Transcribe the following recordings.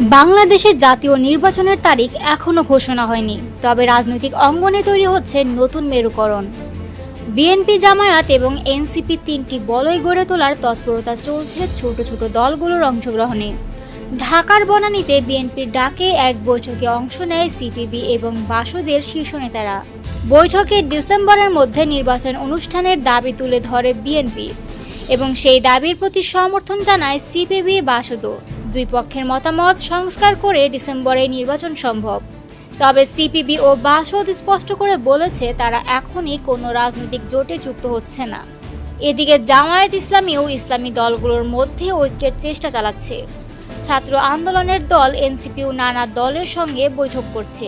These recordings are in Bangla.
বাংলাদেশের জাতীয় নির্বাচনের তারিখ এখনও ঘোষণা হয়নি, তবে রাজনৈতিক অঙ্গনে তৈরি হচ্ছে নতুন মেরুকরণ। বিএনপি জামায়াত এবং এনসিপি তিনটি বলয় গড়ে তোলার তৎপরতা চলছে ছোট ছোট দলগুলোর অংশগ্রহণে। ঢাকার বনানীতে বিএনপির ডাকে এক বৈঠকে অংশ নেয় সিপিবি এবং বাসুদের শীর্ষ নেতারা। বৈঠকে ডিসেম্বরের মধ্যে নির্বাচন অনুষ্ঠানের দাবি তুলে ধরে বিএনপি এবং সেই দাবির প্রতি সমর্থন জানায় সিপিবি বাসুদও। দুই পক্ষের মতামত সংস্কার করে ডিসেম্বরে নির্বাচন সম্ভব। তবে সিপিবি ও বাসদ স্পষ্ট করে বলেছে, তারা এখনই কোনো রাজনৈতিক জোটে যুক্ত হচ্ছে না। এদিকে জামায়াত ইসলামী ও ইসলামী দলগুলোর মধ্যে ঐক্যের চেষ্টা চালাচ্ছে। ছাত্র আন্দোলনের দল এনসিপিও নানা দলের সঙ্গে বৈঠক করছে।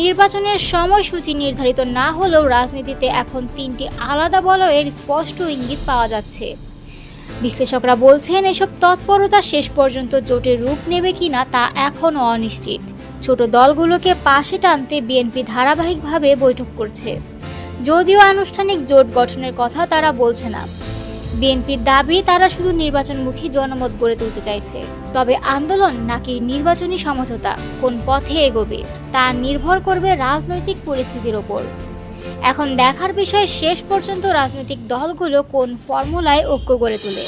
নির্বাচনের সময়সূচি নির্ধারিত না হলেও রাজনীতিতে এখন তিনটি আলাদা বলয়ের স্পষ্ট ইঙ্গিত পাওয়া যাচ্ছে। বিশ্লেষকরা বলছেন, এসব তৎপরতা শেষ পর্যন্ত জোটের রূপ নেবে কিনা তা এখনও অনিশ্চিত। ছোট দলগুলোকে পাশে টানতে বিএনপি ধারাবাহিকভাবে বৈঠক করছে। যদিও আনুষ্ঠানিক জোট গঠনের কথা তারা বলছে না। বিএনপির দাবি, তারা শুধু নির্বাচনমুখী জনমত গড়ে তুলতে চাইছে। তবে আন্দোলন নাকি নির্বাচনী সমঝোতা? কোন পথে এগোবে? তা নির্ভর করবে রাজনৈতিক পরিস্থিতির ওপর। এখন দেখার বিষয় শেষ পর্যন্ত রাজনৈতিক দলগুলো কোন ফর্মুলায় ঐক্য গড়ে তোলে?